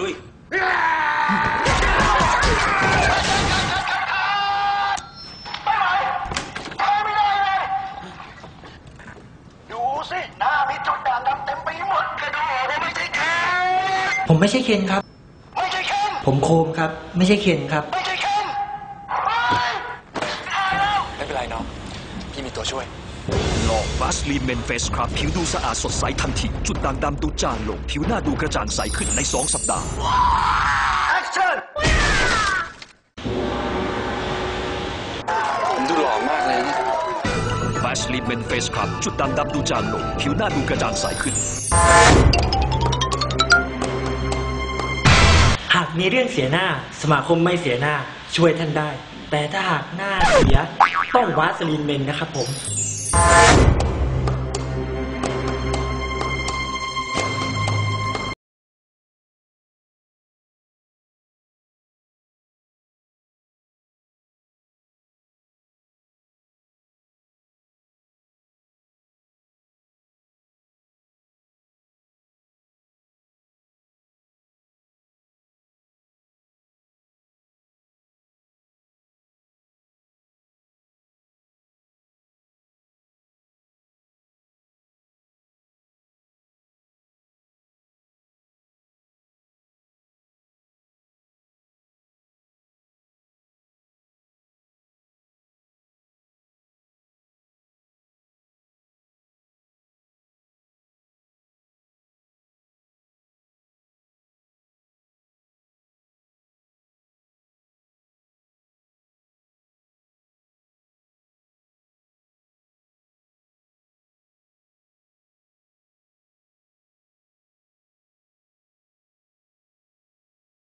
ลุยดูสิ หน้ามีจุดด่างดำเต็มไปหมดกระดูกว่าไม่ใช่เคนผมไม่ใช่เคนครับ ไม่ใช่เคนผมโคมครับ ไม่ใช่เคนครับ ไม่ใช่เคนเฮ้ยตายแล้วไม่เป็นไรน้อง พี่มีตัวช่วย ลองบัสลีนเมนเฟสครับ ผิวดูสะอาดสดใสทันที จุดด่างดำดูจางลง ผิวหน้าดูกระจ่างใสขึ้นใน 2 สัปดาห์ แอคชั่นผมดูหล่อมากเลยเนี่ยบัสลีนเมนเฟสครับ จุดด่างดำดูจางลง ผิวหน้าดูกระจ่างใสขึ้น หากมีเรื่องเสียหน้า สมาคมไม่เสียหน้าช่วยท่านได้ แต่ถ้าหากหน้าเสียต้องวาสลีนเมนนะครับผม Bye.